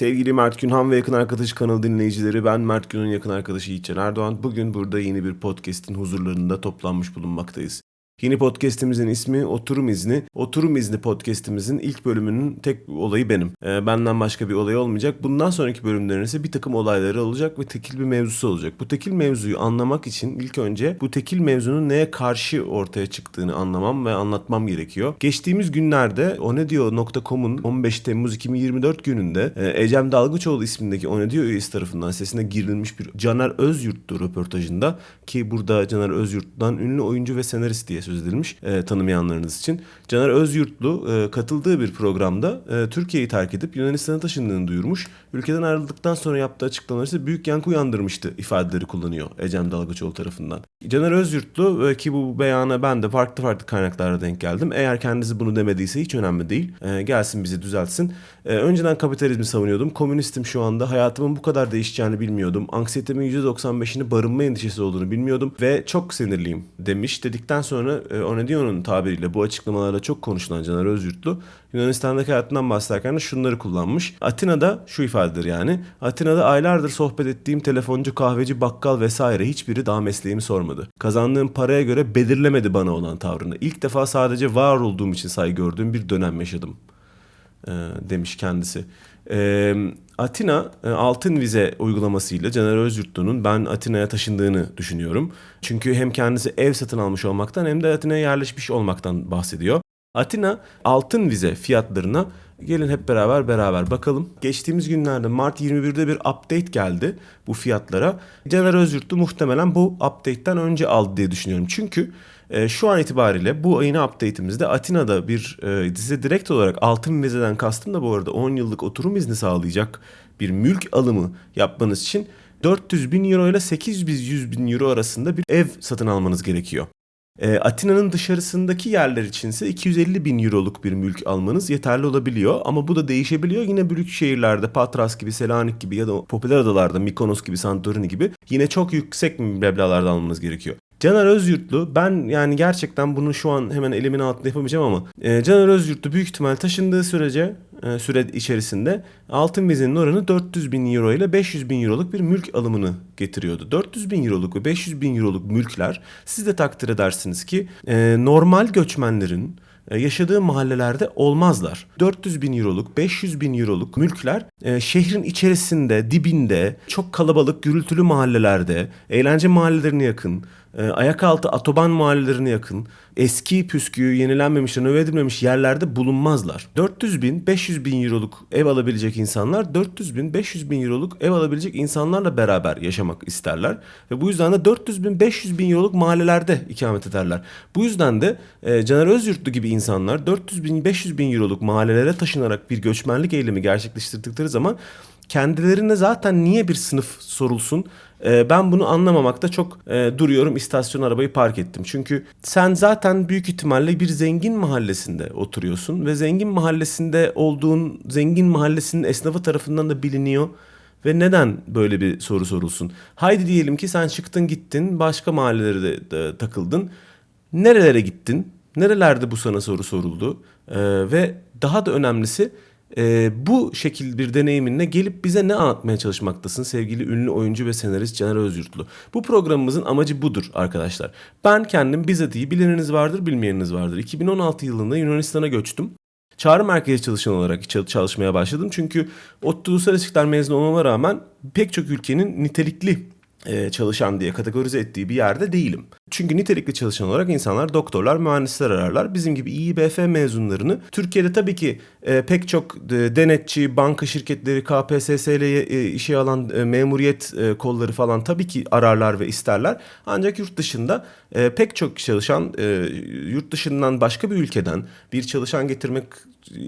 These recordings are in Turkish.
Sevgili Mert Günhan ve yakın arkadaşı kanal dinleyicileri ben Mert Günhan'ın yakın arkadaşı Yiğitcan Erdoğan. Bugün burada yeni bir podcast'in huzurlarında toplanmış bulunmaktayız. Yeni podcast'imizin ismi Oturum İzni. Oturum İzni podcast'imizin ilk bölümünün tek olayı benim. Ee, benden başka bir olay olmayacak. Bundan sonraki bölümlerin ise bir takım olayları olacak ve tekil bir mevzusu olacak. Bu tekil mevzuyu anlamak için ilk önce bu tekil mevzunun neye karşı ortaya çıktığını anlamam ve anlatmam gerekiyor. Geçtiğimiz günlerde onediyor.com'un 15 Temmuz 2024 gününde e, Ecem Dalgıçoğlu ismindeki Onedio üyesi tarafından sesine girilmiş bir Caner Özyurt'tu röportajında ki burada Caner Özyurt'tan ünlü oyuncu ve senarist diye söz edilmiş e, tanımayanlarınız için. Caner Özyurtlu e, katıldığı bir programda e, Türkiye'yi terk edip Yunanistan'a taşındığını duyurmuş. Ülkeden ayrıldıktan sonra yaptığı açıklamalar ise büyük yankı uyandırmıştı ifadeleri kullanıyor Ecem Dalgıçoğlu tarafından. Caner Özyurtlu e, ki bu beyana ben de farklı farklı kaynaklara denk geldim. Eğer kendisi bunu demediyse hiç önemli değil. E, gelsin bizi düzeltsin. E, önceden kapitalizmi savunuyordum. Komünistim şu anda. Hayatımın bu kadar değişeceğini bilmiyordum. Anksiyetemin %95'ini barınma endişesi olduğunu bilmiyordum. Ve çok sinirliyim demiş. Dedikten sonra e, Onedio'nun tabiriyle bu açıklamalarda çok konuşulan Caner Özyurtlu Yunanistan'daki hayatından bahsederken de şunları kullanmış. Atina'da şu ifadedir yani. Atina'da aylardır sohbet ettiğim telefoncu, kahveci, bakkal vesaire hiçbiri daha mesleğimi sormadı. Kazandığım paraya göre belirlemedi bana olan tavrını. İlk defa sadece var olduğum için saygı gördüğüm bir dönem yaşadım e, demiş kendisi. E, Atina altın vize uygulamasıyla Caner Özyurtlu'nun ben Atina'ya taşındığını düşünüyorum. Çünkü hem kendisi ev satın almış olmaktan hem de Atina'ya yerleşmiş olmaktan bahsediyor. Atina altın vize fiyatlarına gelin hep beraber beraber bakalım. Geçtiğimiz günlerde Mart 21'de bir update geldi bu fiyatlara. Caner Özyurtlu muhtemelen bu update'ten önce aldı diye düşünüyorum. Çünkü e, şu an itibariyle bu ayın update'imizde Atina'da bir e, size direkt olarak altın vizeden kastım da bu arada 10 yıllık oturum izni sağlayacak bir mülk alımı yapmanız için 400 bin euro ile 800 bin euro arasında bir ev satın almanız gerekiyor. E, Atina'nın dışarısındaki yerler içinse 250 bin euroluk bir mülk almanız yeterli olabiliyor. Ama bu da değişebiliyor. Yine büyük şehirlerde Patras gibi, Selanik gibi ya da popüler adalarda Mikonos gibi, Santorini gibi yine çok yüksek meblağlarda almanız gerekiyor. Caner Özyurtlu ben yani gerçekten bunu şu an hemen elimin altında yapamayacağım ama e, Caner Özyurtlu büyük ihtimal taşındığı sürece e, süre içerisinde altın vizenin oranı 400 bin euro ile 500 bin euroluk bir mülk alımını getiriyordu. 400 bin euroluk ve 500 bin euroluk mülkler siz de takdir edersiniz ki e, normal göçmenlerin yaşadığı mahallelerde olmazlar. 400 bin euroluk, 500 bin euroluk mülkler e, şehrin içerisinde, dibinde, çok kalabalık, gürültülü mahallelerde, eğlence mahallelerine yakın, e, ayak altı otoban mahallelerine yakın, eski püskü, yenilenmemiş, renove edilmemiş yerlerde bulunmazlar. 400 bin, 500 bin euroluk ev alabilecek insanlar 400 bin, 500 bin euroluk ev alabilecek insanlarla beraber yaşamak isterler. Ve bu yüzden de 400 bin, 500 bin euroluk mahallelerde ikamet ederler. Bu yüzden de e, Caner Özyurtlu gibi insanlar 400 bin, 500 bin euroluk mahallelere taşınarak bir göçmenlik eylemi gerçekleştirdikleri zaman kendilerine zaten niye bir sınıf sorulsun e, ben bunu anlamamakta çok e, duruyorum istasyon arabayı park ettim. Çünkü sen zaten büyük ihtimalle bir zengin mahallesinde oturuyorsun ve zengin mahallesinde olduğun zengin mahallesinin esnafı tarafından da biliniyor. Ve neden böyle bir soru sorulsun? Haydi diyelim ki sen çıktın gittin başka mahallelere de, de takıldın. Nerelere gittin? Nerelerde bu sana soru soruldu? Ee, ve daha da önemlisi e, bu şekil bir deneyiminle gelip bize ne anlatmaya çalışmaktasın sevgili ünlü oyuncu ve senarist Caner Özyurtlu. Bu programımızın amacı budur arkadaşlar. Ben kendim bizatihi bileniniz vardır bilmeyeniniz vardır. 2016 yılında Yunanistan'a göçtüm. Çağrı merkezi çalışan olarak çalışmaya başladım. Çünkü ODTÜ Uluslararası İlişkiler mezunu olmama rağmen pek çok ülkenin nitelikli çalışan diye kategorize ettiği bir yerde değilim. Çünkü nitelikli çalışan olarak insanlar doktorlar, mühendisler ararlar. Bizim gibi İİBF mezunlarını Türkiye'de tabii ki e, pek çok e, denetçi, banka şirketleri, KPSS ile e, işe alan e, memuriyet e, kolları falan tabii ki ararlar ve isterler. Ancak yurt dışında e, pek çok çalışan e, yurt dışından başka bir ülkeden bir çalışan getirmek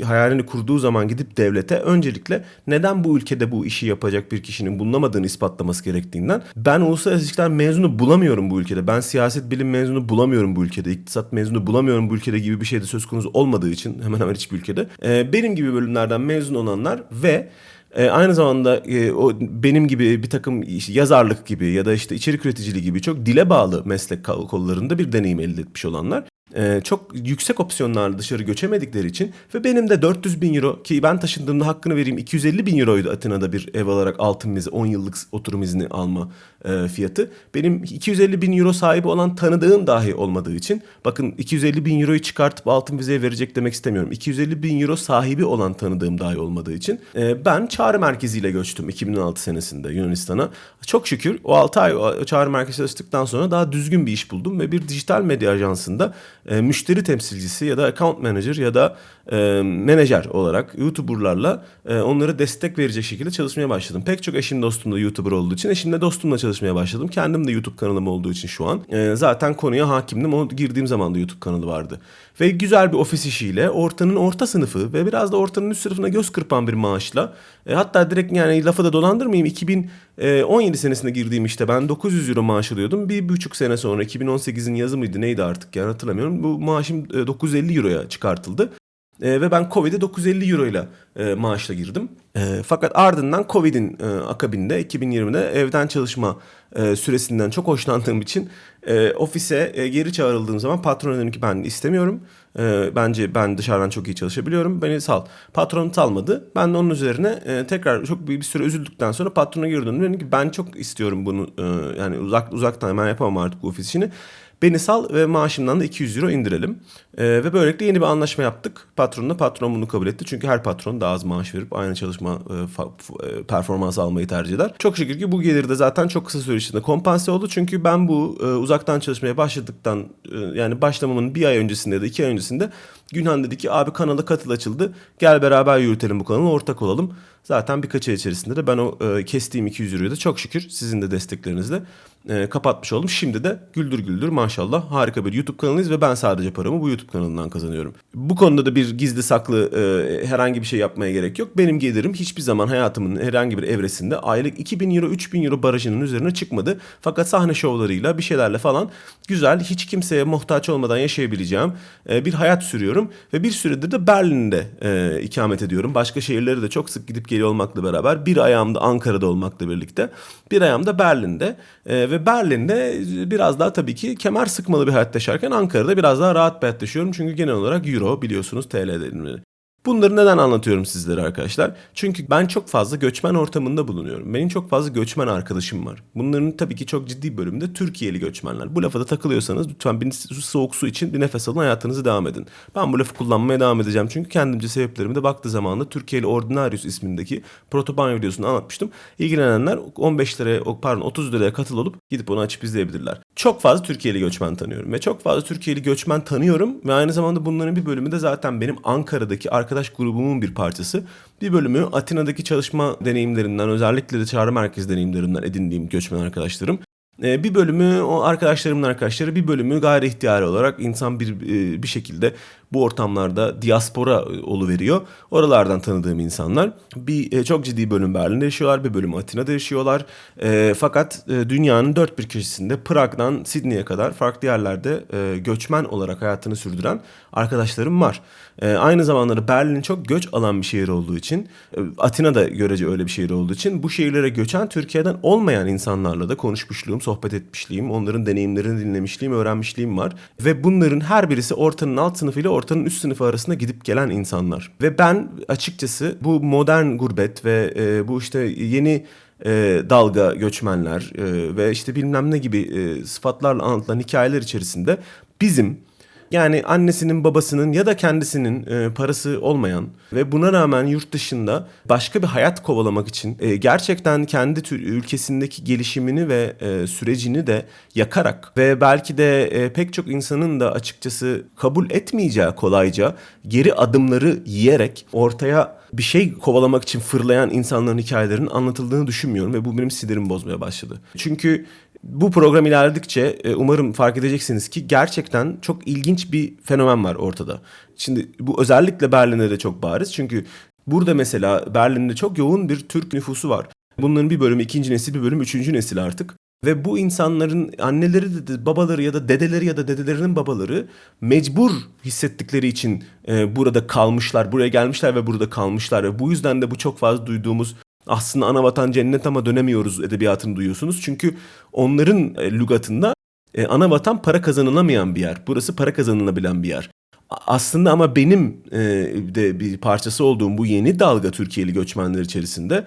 hayalini kurduğu zaman gidip devlete öncelikle neden bu ülkede bu işi yapacak bir kişinin bulunamadığını ispatlaması gerektiğinden ben uluslararası ilişkiler mezunu bulamıyorum bu ülkede. Ben siyaset bilim mezunu bulamıyorum bu ülkede. iktisat mezunu bulamıyorum bu ülkede gibi bir şey de söz konusu olmadığı için hemen hemen hiçbir ülkede. Ee, benim gibi bölümlerden mezun olanlar ve e, aynı zamanda e, o benim gibi bir takım işte yazarlık gibi ya da işte içerik üreticiliği gibi çok dile bağlı meslek kollarında bir deneyim elde etmiş olanlar Ee, çok yüksek opsiyonlarla dışarı göçemedikleri için ve benim de 400 bin euro ki ben taşındığımda hakkını vereyim 250 bin euroydu Atina'da bir ev alarak altın vize 10 yıllık oturum izni alma e, fiyatı. Benim 250 bin euro sahibi olan tanıdığım dahi olmadığı için bakın 250 bin euroyu çıkartıp altın vizeye verecek demek istemiyorum. 250 bin euro sahibi olan tanıdığım dahi olmadığı için e, ben çağrı merkeziyle göçtüm 2016 senesinde Yunanistan'a. Çok şükür o 6 ay o çağrı merkezi çalıştıktan sonra daha düzgün bir iş buldum ve bir dijital medya ajansında e, müşteri temsilcisi ya da account manager ya da e, menajer olarak YouTuber'larla e, onlara destek verecek şekilde çalışmaya başladım. Pek çok eşim dostum da YouTuber olduğu için eşimle dostumla çalışmaya başladım. Kendim de YouTube kanalım olduğu için şu an e, zaten konuya hakimdim. O girdiğim zaman da YouTube kanalı vardı. Ve güzel bir ofis işiyle ortanın orta sınıfı ve biraz da ortanın üst sınıfına göz kırpan bir maaşla e, hatta direkt yani lafı da dolandırmayayım 2017 senesinde girdiğim işte ben 900 euro maaş alıyordum. Bir buçuk sene sonra 2018'in yazı mıydı neydi artık yani hatırlamıyorum. Bu maaşım e, 950 euroya çıkartıldı. E, ve ben Covid'e 950 euro ile e, maaşla girdim. E, fakat ardından Covid'in e, akabinde 2020'de evden çalışma e, süresinden çok hoşlandığım için e, ofise e, geri çağrıldığım zaman patron dedim ki ben istemiyorum. E, bence ben dışarıdan çok iyi çalışabiliyorum. Beni sal. Patron salmadı. Ben de onun üzerine e, tekrar çok bir, bir süre üzüldükten sonra patrona geri döndüm. Dedim ki ben çok istiyorum bunu e, yani uzak uzaktan ben yapamam artık bu ofis işini. Beni sal ve maaşımdan da 200 euro indirelim. Ee, ve böylelikle yeni bir anlaşma yaptık. Patronla patron bunu kabul etti. Çünkü her patron daha az maaş verip aynı çalışma e, e, performansı almayı tercih eder. Çok şükür ki bu gelir de zaten çok kısa süre içinde kompanse oldu. Çünkü ben bu e, uzaktan çalışmaya başladıktan e, yani başlamamın bir ay öncesinde ya da iki ay öncesinde Günhan dedi ki abi kanala katıl açıldı. Gel beraber yürütelim bu kanalı ortak olalım. Zaten birkaç ay içerisinde de ben o e, kestiğim 200 euroyu da çok şükür sizin de desteklerinizle e, kapatmış oldum. Şimdi de güldür güldür maşallah harika bir YouTube kanalıyız ve ben sadece paramı bu YouTube kanalından kazanıyorum. Bu konuda da bir gizli saklı e, herhangi bir şey yapmaya gerek yok. Benim gelirim hiçbir zaman hayatımın herhangi bir evresinde aylık 2000 euro 3000 euro barajının üzerine çıkmadı. Fakat sahne şovlarıyla bir şeylerle falan güzel hiç kimseye muhtaç olmadan yaşayabileceğim e, bir hayat sürüyorum. Ve bir süredir de Berlin'de e, ikamet ediyorum. Başka şehirlere de çok sık gidip geliyor olmakla beraber bir ayağımda Ankara'da olmakla birlikte bir ayağımda Berlin'de E, ve Berlin'de biraz daha tabii ki kemer sıkmalı bir hayat yaşarken Ankara'da biraz daha rahat bir hayat yaşıyorum. Çünkü genel olarak Euro biliyorsunuz TL. Bunları neden anlatıyorum sizlere arkadaşlar? Çünkü ben çok fazla göçmen ortamında bulunuyorum. Benim çok fazla göçmen arkadaşım var. Bunların tabii ki çok ciddi bölümde Türkiye'li göçmenler. Bu lafa da takılıyorsanız lütfen bir soğuk su için bir nefes alın hayatınızı devam edin. Ben bu lafı kullanmaya devam edeceğim. Çünkü kendimce sebeplerimi de baktığı zamanında Türkiye'li Ordinarius ismindeki protoban videosunu anlatmıştım. İlgilenenler 15 liraya pardon 30 liraya katıl olup gidip onu açıp izleyebilirler. Çok fazla Türkiye'li göçmen tanıyorum ve çok fazla Türkiye'li göçmen tanıyorum ve aynı zamanda bunların bir bölümü de zaten benim Ankara'daki arkadaş grubumun bir parçası. Bir bölümü Atina'daki çalışma deneyimlerinden özellikle de çağrı merkezi deneyimlerinden edindiğim göçmen arkadaşlarım. Ee, Bir bölümü o arkadaşlarımın arkadaşları, bir bölümü gayri ihtiyari olarak insan bir bir şekilde bu ortamlarda diaspora oluveriyor. Oralardan tanıdığım insanlar. Bir e, çok ciddi bölüm Berlin'de yaşıyorlar, bir bölüm Atina'da yaşıyorlar. E, fakat e, dünyanın dört bir köşesinde Prag'dan Sydney'e kadar farklı yerlerde e, göçmen olarak hayatını sürdüren arkadaşlarım var. E, aynı zamanda Berlin çok göç alan bir şehir olduğu için, e, Atina da görece öyle bir şehir olduğu için bu şehirlere göçen Türkiye'den olmayan insanlarla da konuşmuşluğum, sohbet etmişliğim, onların deneyimlerini dinlemişliğim, öğrenmişliğim var. Ve bunların her birisi ortanın alt sınıfı ile ortanın üst sınıfı arasında gidip gelen insanlar. Ve ben açıkçası bu modern gurbet ve e, bu işte yeni e, dalga göçmenler e, ve işte bilmem ne gibi e, sıfatlarla anlatılan hikayeler içerisinde bizim yani annesinin babasının ya da kendisinin e, parası olmayan ve buna rağmen yurt dışında başka bir hayat kovalamak için e, gerçekten kendi tü- ülkesindeki gelişimini ve e, sürecini de yakarak ve belki de e, pek çok insanın da açıkçası kabul etmeyeceği kolayca geri adımları yiyerek ortaya bir şey kovalamak için fırlayan insanların hikayelerinin anlatıldığını düşünmüyorum ve bu benim sinirimi bozmaya başladı. Çünkü bu program ilerledikçe e, umarım fark edeceksiniz ki gerçekten çok ilginç bir fenomen var ortada. Şimdi bu özellikle Berlin'de de çok bariz. Çünkü burada mesela Berlin'de çok yoğun bir Türk nüfusu var. Bunların bir bölümü ikinci nesil, bir bölümü üçüncü nesil artık. Ve bu insanların anneleri babaları ya da dedeleri ya da dedelerinin babaları mecbur hissettikleri için e, burada kalmışlar, buraya gelmişler ve burada kalmışlar. Ve bu yüzden de bu çok fazla duyduğumuz aslında ana vatan cennet ama dönemiyoruz edebiyatını duyuyorsunuz. Çünkü onların e, lügatında E, ana vatan para kazanılamayan bir yer. Burası para kazanılabilen bir yer. Aslında ama benim e, de bir parçası olduğum bu yeni dalga Türkiye'li göçmenler içerisinde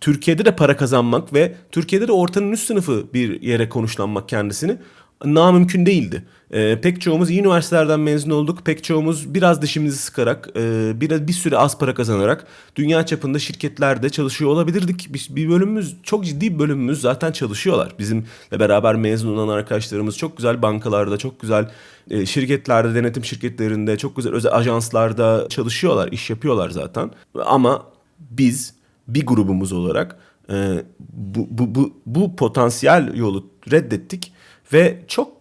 Türkiye'de de para kazanmak ve Türkiye'de de ortanın üst sınıfı bir yere konuşlanmak kendisini namümkün değildi. Ee, pek çoğumuz iyi üniversitelerden mezun olduk. Pek çoğumuz biraz dişimizi sıkarak, e, biraz bir süre az para kazanarak dünya çapında şirketlerde çalışıyor olabilirdik. Bir, bir bölümümüz, çok ciddi bir bölümümüz zaten çalışıyorlar. Bizimle beraber mezun olan arkadaşlarımız çok güzel bankalarda, çok güzel e, şirketlerde, denetim şirketlerinde, çok güzel özel ajanslarda çalışıyorlar, iş yapıyorlar zaten. Ama biz bir grubumuz olarak e, bu, bu, bu, bu potansiyel yolu reddettik ve çok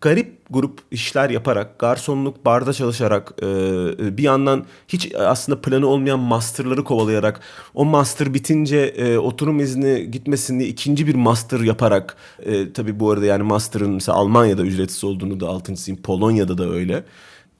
garip grup işler yaparak, garsonluk, barda çalışarak, e, bir yandan hiç aslında planı olmayan masterları kovalayarak, o master bitince e, oturum izni gitmesin diye ikinci bir master yaparak, e, tabii bu arada yani master'ın mesela Almanya'da ücretsiz olduğunu da altını çizeyim, Polonya'da da öyle.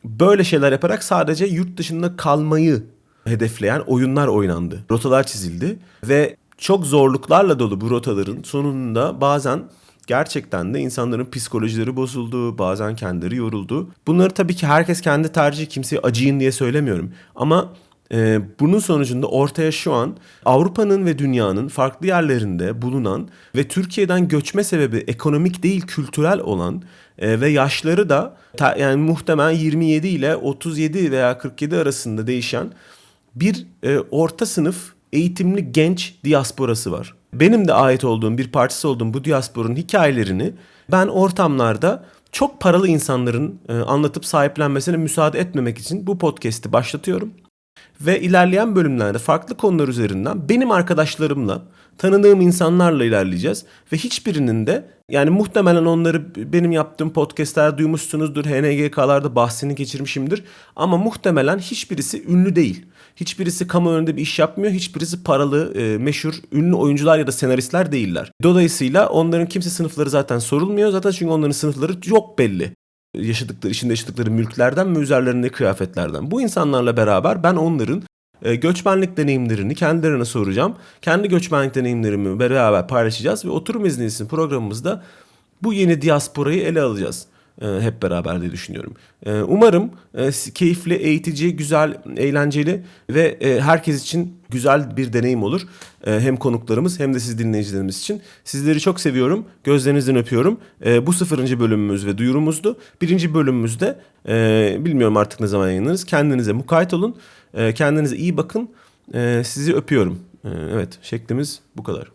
Böyle şeyler yaparak sadece yurt dışında kalmayı hedefleyen oyunlar oynandı. Rotalar çizildi ve çok zorluklarla dolu bu rotaların sonunda bazen gerçekten de insanların psikolojileri bozuldu, bazen kendileri yoruldu. Bunları tabii ki herkes kendi tercihi, kimseye acıyın diye söylemiyorum. Ama e, bunun sonucunda ortaya şu an Avrupa'nın ve dünyanın farklı yerlerinde bulunan ve Türkiye'den göçme sebebi ekonomik değil kültürel olan e, ve yaşları da ta, yani muhtemelen 27 ile 37 veya 47 arasında değişen bir e, orta sınıf eğitimli genç diasporası var. Benim de ait olduğum bir parçası olduğum bu diasporun hikayelerini ben ortamlarda çok paralı insanların e, anlatıp sahiplenmesine müsaade etmemek için bu podcast'i başlatıyorum. Ve ilerleyen bölümlerde farklı konular üzerinden benim arkadaşlarımla, tanıdığım insanlarla ilerleyeceğiz. Ve hiçbirinin de yani muhtemelen onları benim yaptığım podcastlerde duymuşsunuzdur. HNGK'larda bahsini geçirmişimdir. Ama muhtemelen hiçbirisi ünlü değil. Hiçbirisi kamu önünde bir iş yapmıyor. Hiçbirisi paralı, e, meşhur, ünlü oyuncular ya da senaristler değiller. Dolayısıyla onların kimse sınıfları zaten sorulmuyor. Zaten çünkü onların sınıfları çok belli yaşadıkları, içinde yaşadıkları mülklerden ve üzerlerinde kıyafetlerden. Bu insanlarla beraber ben onların e, göçmenlik deneyimlerini kendilerine soracağım. Kendi göçmenlik deneyimlerimi beraber paylaşacağız ve oturum izni programımızda bu yeni diasporayı ele alacağız hep beraber diye düşünüyorum. E, umarım e, keyifli, eğitici, güzel, eğlenceli ve e, herkes için güzel bir deneyim olur. E, hem konuklarımız hem de siz dinleyicilerimiz için. Sizleri çok seviyorum. Gözlerinizden öpüyorum. E, bu sıfırıncı bölümümüz ve duyurumuzdu. Birinci bölümümüzde e, bilmiyorum artık ne zaman yayınlarız. Kendinize mukayyet olun. E, kendinize iyi bakın. E, sizi öpüyorum. E, evet şeklimiz bu kadar.